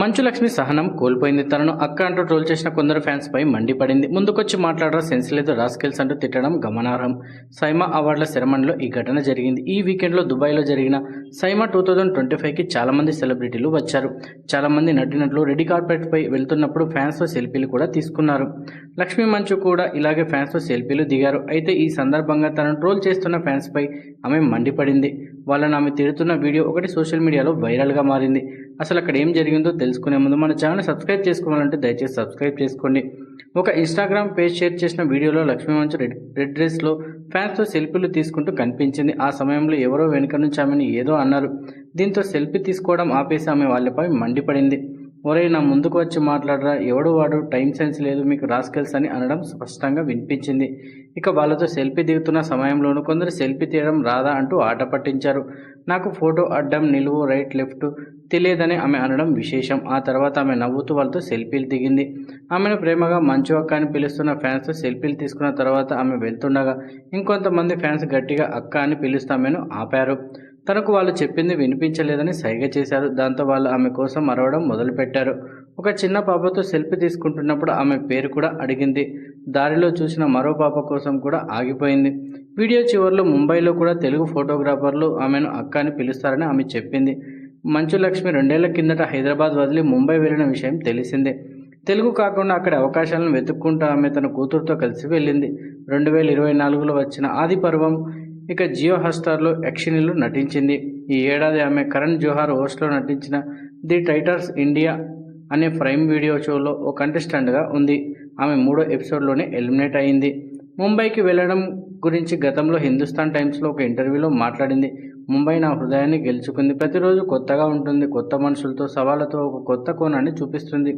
మంచు లక్ష్మి సహనం కోల్పోయింది. తనను అక్క అంటూ ట్రోల్ చేసిన కొందరు ఫ్యాన్స్ పై మండిపడింది. ముందుకొచ్చి మాట్లాడరా సెన్స్ లేదు. రాస్కెల్స్ అంటూ తిట్టడం గమనార్హం. సైమా అవార్డుల సెరమనీలో ఈ ఘటన జరిగింది. ఈ వీకెండ్లో దుబాయ్లో జరిగిన సైమా టూ థౌజండ్ ట్వంటీ ఫైవ్కి చాలామంది సెలబ్రిటీలు వచ్చారు. చాలామంది నటినట్లు రెడ్ కార్పెట్ పై వెళ్తున్నప్పుడు ఫ్యాన్స్తో సెల్ఫీలు కూడా తీసుకున్నారు. లక్ష్మీ మంచు కూడా ఇలాగే ఫ్యాన్స్తో సెల్ఫీలు దిగారు. అయితే ఈ సందర్భంగా తనను ట్రోల్ చేస్తున్న ఫ్యాన్స్పై ఆమె మండిపడింది. వాళ్ళని ఆమె తిడుతున్న వీడియో ఒకటి సోషల్ మీడియాలో వైరల్గా మారింది. అసలు అక్కడ ఏం జరిగిందో తెలుసుకునే ముందు మన ఛానల్ సబ్స్క్రైబ్ చేసుకోవాలంటే దయచేసి సబ్స్క్రైబ్ చేసుకోండి. ఒక ఇన్స్టాగ్రామ్ పేజ్ షేర్ చేసిన వీడియోలో లక్ష్మీ మంచు రెడ్ రెడ్ డ్రెస్లో ఫ్యాన్స్తో సెల్ఫీలు తీసుకుంటూ కనిపించింది. ఆ సమయంలో ఎవరో వెనుక నుంచి ఆమెను ఏదో అన్నారు. దీంతో సెల్ఫీ తీసుకోవడం ఆపేసి ఆమె వాళ్ళపై మండిపడింది. ఒరే నా ముందుకు వచ్చి మాట్లాడరా? ఎవడు వాడు? టైం సెన్స్ లేదు మీకు రాస్కెల్స్ అని అనడం స్పష్టంగా వినిపించింది. ఇక వాళ్ళతో సెల్ఫీ దిగుతున్న సమయంలోనూ కొందరు సెల్ఫీ తీయడం రాదా అంటూ ఆట పట్టించారు. నాకు ఫోటో అడ్డం నిలువు రైట్ లెఫ్ట్ తెలియదని ఆమె అనడం విశేషం. ఆ తర్వాత ఆమె నవ్వుతూ వాళ్ళతో సెల్ఫీలు దిగింది. ఆమెను ప్రేమగా మంచు అక్క అని పిలుస్తున్న ఫ్యాన్స్ సెల్ఫీలు తీసుకున్న తర్వాత ఆమె వెళ్తుండగా ఇంకొంతమంది ఫ్యాన్స్ గట్టిగా అక్క అని పిలుస్తామేను ఆమెను ఆపారు. తనకు వాళ్ళు చెప్పింది వినిపించలేదని సైగ చేశారు. దాంతో వాళ్ళు ఆమె కోసం మరవడం మొదలుపెట్టారు. ఒక చిన్న పాపతో సెల్ఫీ తీసుకుంటున్నప్పుడు ఆమె పేరు కూడా అడిగింది. దారిలో చూసిన మరో పాప కోసం కూడా ఆగిపోయింది. వీడియో చివరిలో ముంబైలో కూడా తెలుగు ఫోటోగ్రాఫర్లు ఆమెను అక్క అని పిలుస్తారని ఆమె చెప్పింది. మంచు లక్ష్మి రెండేళ్ళ కిందట హైదరాబాద్ వదిలి ముంబై వెళ్ళిన విషయం తెలిసిందే. తెలుగు కాకుండా అక్కడ అవకాశాలను వెతుక్కుంటూ ఆమె తన కూతురుతో కలిసి వెళ్ళింది. రెండు వేల ఇరవై నాలుగులో వచ్చిన ఆది పర్వం ఇక జియో హాట్స్టార్లో యక్షిణిలో నటించింది. ఈ ఏడాది ఆమె కరణ్ జోహార్ హోస్ట్లో నటించిన ది టైటర్స్ ఇండియా అనే ప్రైమ్ వీడియో షోలో ఓ కంటెస్టెంట్గా ఉంది. ఆమె మూడో ఎపిసోడ్లోనే ఎలిమినేట్ అయింది. ముంబైకి వెళ్ళడం గురించి గతంలో హిందుస్థాన్ టైమ్స్లో ఒక ఇంటర్వ్యూలో మాట్లాడింది. ముంబై నా హృదయాన్ని గెలుచుకుంది. ప్రతిరోజు కొత్తగా ఉంటుంది. కొత్త మనుషులతో సవాళ్ళతో ఒక కొత్త కోణాన్ని చూపిస్తుంది.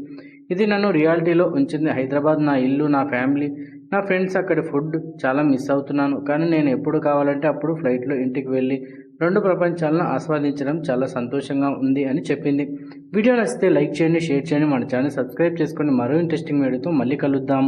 ఇది నన్ను రియాలిటీలో ఉంచింది. హైదరాబాద్ నా ఇల్లు నా ఫ్యామిలీ నా ఫ్రెండ్స్ అక్కడి ఫుడ్. చాలా మిస్ అవుతున్నాను. కానీ నేను ఎప్పుడు కావాలంటే అప్పుడు ఫ్లైట్లో ఇంటికి వెళ్ళి రెండు ప్రపంచాలను ఆస్వాదించడం చాలా సంతోషంగా ఉంది అని చెప్పింది. వీడియో నచ్చితే లైక్ చేయండి షేర్ చేయండి. మన ఛానల్ సబ్స్క్రైబ్ చేసుకొని మరో ఇంట్రెస్టింగ్ వీడియోతో మళ్ళీ కలుద్దాం.